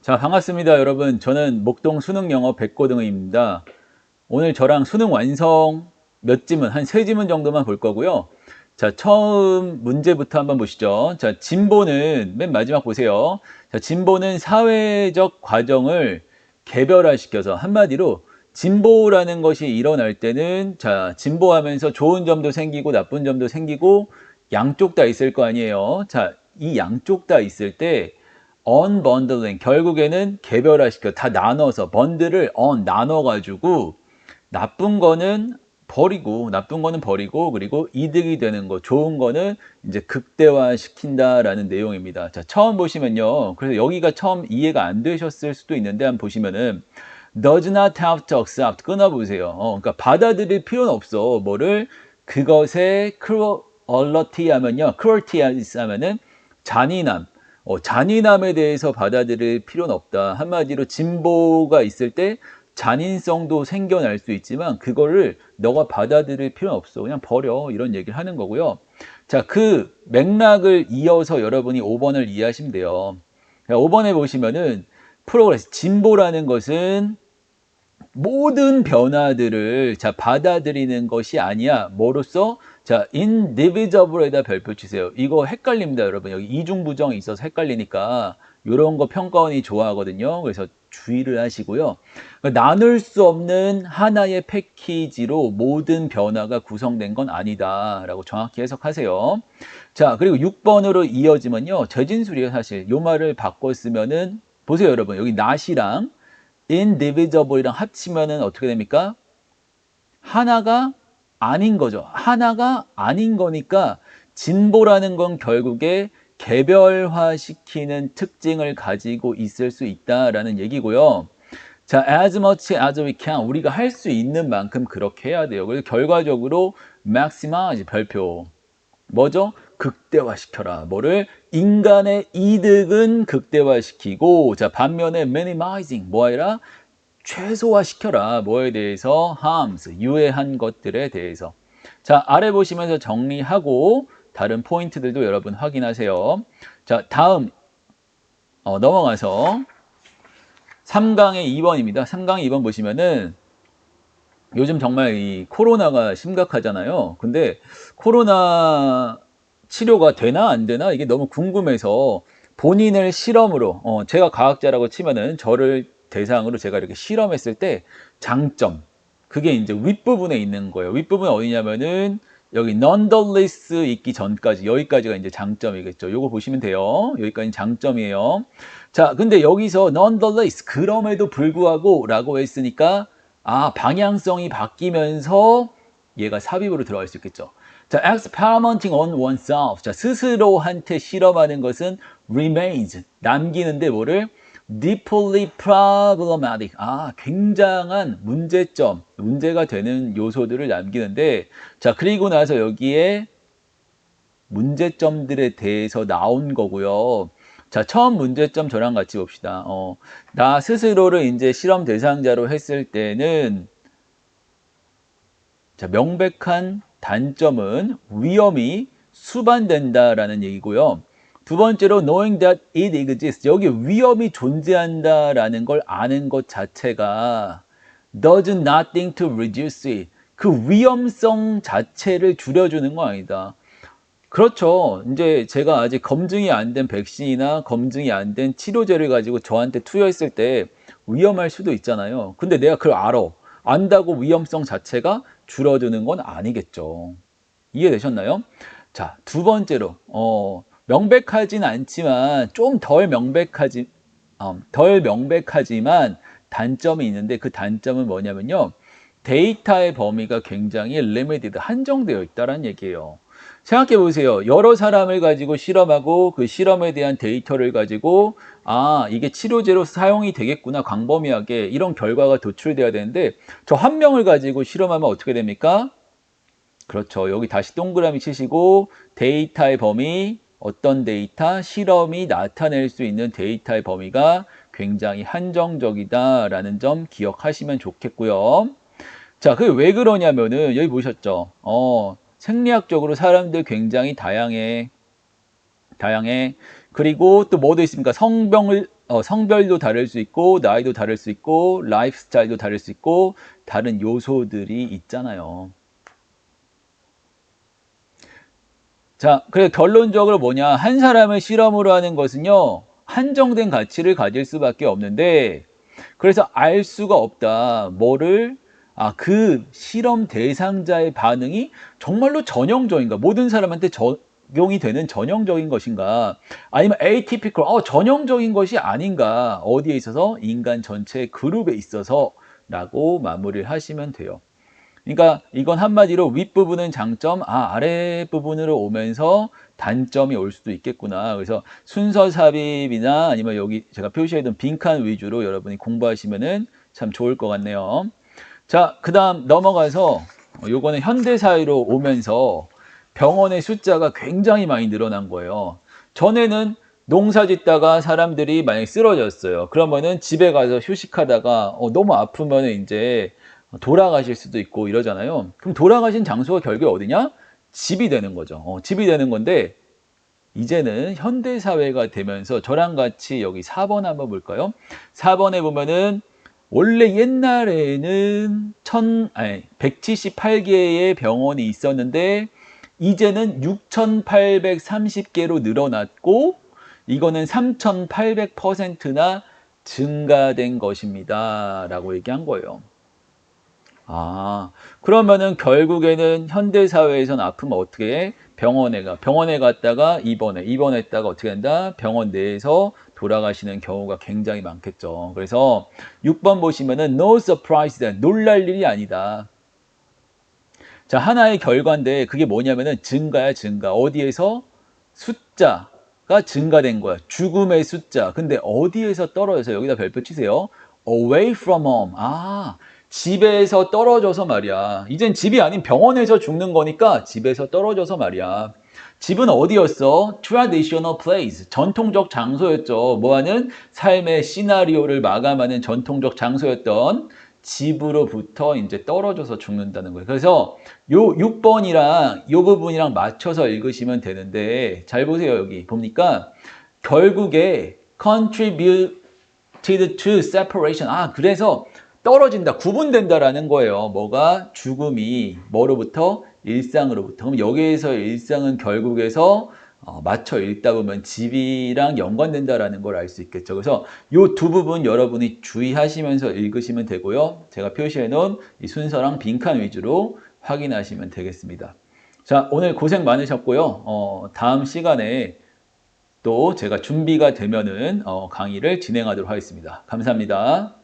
자, 반갑습니다, 여러분. 저는 목동 수능 영어 백고등의입니다. 오늘 저랑 수능 완성 몇 지문, 한 세 지문 정도만 볼 거고요. 자, 처음 문제부터 한번 보시죠. 자, 진보는 맨 마지막 보세요. 자, 진보는 사회적 과정을 개별화 시켜서 한마디로 진보라는 것이 일어날 때는 자, 진보하면서 좋은 점도 생기고 나쁜 점도 생기고 양쪽 다 있을 거 아니에요. 자, 이 양쪽 다 있을 때 unbundling 결국에는 개별화시켜 다 나눠서 번들을 on 나눠가지고 나쁜 거는 버리고 나쁜 거는 버리고 그리고 이득이 되는 거 좋은 거는 이제 극대화 시킨다라는 내용입니다. 자 처음 보시면요. 그래서 여기가 처음 이해가 안 되셨을 수도 있는데 한번 보시면은 does not have to accept 끊어보세요. 어, 그러니까 받아들일 필요는 없어. 뭐를 그것의 cruelty 하면요. cruelty 하면은 잔인함. 어, 잔인함에 대해서 받아들일 필요는 없다. 한마디로 진보가 있을 때 잔인성도 생겨날 수 있지만 그거를 너가 받아들일 필요는 없어. 그냥 버려. 이런 얘기를 하는 거고요. 자, 그 맥락을 이어서 여러분이 5번을 이해하시면 돼요. 5번에 보시면은 프로그레스, 진보라는 것은 모든 변화들을 자 받아들이는 것이 아니야. 뭐로써 자 indivisible에다 별표 치세요. 이거 헷갈립니다, 여러분. 여기 이중 부정이 있어서 헷갈리니까 이런 거 평가원이 좋아하거든요. 그래서 주의를 하시고요. 그러니까 나눌 수 없는 하나의 패키지로 모든 변화가 구성된 건 아니다라고 정확히 해석하세요. 자, 그리고 6번으로 이어지면요. 저진술이에요, 사실. 요 말을 바꿔 쓰면은 보세요, 여러분. 여기 not이랑 indivisible이랑 합치면은 어떻게 됩니까? 하나가 아닌 거죠. 하나가 아닌 거니까 진보라는 건 결국에 개별화시키는 특징을 가지고 있을 수 있다라는 얘기고요. 자, as much as we can 우리가 할 수 있는 만큼 그렇게 해야 돼요. 그래서 결과적으로 maximize 별표 뭐죠? 극대화시켜라. 뭐를 인간의 이득은 극대화시키고 자 반면에 minimizing 뭐해라? 최소화시켜라. 뭐에 대해서 harms 유해한 것들에 대해서 자 아래 보시면서 정리하고 다른 포인트들도 여러분 확인하세요. 자 다음 어, 넘어가서 3강의 2번입니다. 3강의 2번 보시면은 요즘 정말 이 코로나가 심각하잖아요. 근데 코로나 치료가 되나 안 되나 이게 너무 궁금해서 본인을 실험으로 어 제가 과학자라고 치면은 저를 대상으로 제가 이렇게 실험했을 때 장점 그게 이제 윗부분에 있는 거예요. 윗부분 어디냐면은 여기 nonetheless 있기 전까지 여기까지가 이제 장점이겠죠. 요거 보시면 돼요. 여기까지 장점이에요. 자, 근데 여기서 nonetheless 그럼에도 불구하고 라고 했으니까 아, 방향성이 바뀌면서 얘가 삽입으로 들어갈 수 있겠죠. 자, experimenting on oneself. 자, 스스로한테 실험하는 것은 remains. 남기는데 뭐를? Deeply problematic. 아, 굉장한 문제점, 문제가 되는 요소들을 남기는데, 자, 그리고 나서 여기에 문제점들에 대해서 나온 거고요. 자, 처음 문제점 저랑 같이 봅시다. 어, 나 스스로를 이제 실험 대상자로 했을 때는, 자, 명백한 단점은 위험이 수반된다라는 얘기고요. 두 번째로 knowing that it exists. 여기 위험이 존재한다라는 걸 아는 것 자체가 does nothing to reduce it. 그 위험성 자체를 줄여주는 거 아니다. 그렇죠. 이제 제가 아직 검증이 안 된 백신이나 검증이 안 된 치료제를 가지고 저한테 투여했을 때 위험할 수도 있잖아요. 근데 내가 그걸 알아. 안다고 위험성 자체가 줄어드는 건 아니겠죠. 이해되셨나요? 자, 두 번째로, 어, 명백하진 않지만 좀 덜 명백하지, 어, 덜 명백하지만 단점이 있는데 그 단점은 뭐냐면요. 데이터의 범위가 굉장히 limited, 한정되어 있다는 얘기예요. 생각해 보세요. 여러 사람을 가지고 실험하고 그 실험에 대한 데이터를 가지고 아, 이게 치료제로 사용이 되겠구나. 광범위하게 이런 결과가 도출돼야 되는데 저 한 명을 가지고 실험하면 어떻게 됩니까? 그렇죠. 여기 다시 동그라미 치시고 데이터의 범위 어떤 데이터, 실험이 나타낼 수 있는 데이터의 범위가 굉장히 한정적이다라는 점 기억하시면 좋겠고요. 자, 그게 왜 그러냐면은 여기 보셨죠? 어, 생리학적으로 사람들 굉장히 다양해. 다양해. 그리고 또 뭐도 있습니까? 성병을 어, 성별도 다를 수 있고 나이도 다를 수 있고 라이프 스타일도 다를 수 있고 다른 요소들이 있잖아요. 자, 그래서 결론적으로 뭐냐? 한 사람을 실험으로 하는 것은요, 한정된 가치를 가질 수밖에 없는데, 그래서 알 수가 없다. 뭐를, 아, 그 실험 대상자의 반응이 정말로 전형적인가? 모든 사람한테 적용이 되는 전형적인 것인가? 아니면 atypical, 어, 전형적인 것이 아닌가? 어디에 있어서? 인간 전체 그룹에 있어서 라고 마무리를 하시면 돼요. 그러니까 이건 한마디로 윗부분은 장점, 아, 아랫부분으로 오면서 단점이 올 수도 있겠구나. 그래서 순서 삽입이나 아니면 여기 제가 표시해둔 빈칸 위주로 여러분이 공부하시면은 참 좋을 것 같네요. 자, 그 다음 넘어가서 요거는 현대사회로 오면서 병원의 숫자가 굉장히 많이 늘어난 거예요. 전에는 농사 짓다가 사람들이 만약에 쓰러졌어요. 그러면은 집에 가서 휴식하다가 어, 너무 아프면 이제 돌아가실 수도 있고 이러잖아요. 그럼 돌아가신 장소가 결국에 어디냐? 집이 되는 거죠. 어, 집이 되는 건데 이제는 현대 사회가 되면서 저랑 같이 여기 4번 한번 볼까요? 4번에 보면은 원래 옛날에는 1000 아니 178개의 병원이 있었는데 이제는 6830개로 늘어났고 이거는 3800%나 증가된 것입니다. 라고 얘기한 거예요. 아, 그러면은 결국에는 현대 사회에서는 아프면 어떻게 해? 병원에 가. 병원에 갔다가 입원해. 입원했다가 어떻게 된다? 병원 내에서 돌아가시는 경우가 굉장히 많겠죠. 그래서 6번 보시면은 no surprise, 놀랄 일이 아니다. 자, 하나의 결과인데 그게 뭐냐면은 증가야, 증가. 어디에서? 숫자가 증가된 거야. 죽음의 숫자. 근데 어디에서 떨어져서 여기다 별표 치세요. away from home. 아, 집에서 떨어져서 말이야. 이젠 집이 아닌 병원에서 죽는 거니까 집에서 떨어져서 말이야. 집은 어디였어? traditional place. 전통적 장소였죠. 뭐하는? 삶의 시나리오를 마감하는 전통적 장소였던 집으로부터 이제 떨어져서 죽는다는 거예요. 그래서 요 6번이랑 요 부분이랑 맞춰서 읽으시면 되는데 잘 보세요. 여기 보니까 결국에 contributed to separation. 아, 그래서 떨어진다, 구분된다라는 거예요. 뭐가 죽음이 뭐로부터 일상으로부터. 그럼 여기에서 일상은 결국에서 어, 맞춰 읽다 보면 집이랑 연관된다라는 걸 알 수 있겠죠. 그래서 이 두 부분 여러분이 주의하시면서 읽으시면 되고요. 제가 표시해 놓은 이 순서랑 빈칸 위주로 확인하시면 되겠습니다. 자, 오늘 고생 많으셨고요. 어, 다음 시간에 또 제가 준비가 되면은 어, 강의를 진행하도록 하겠습니다. 감사합니다.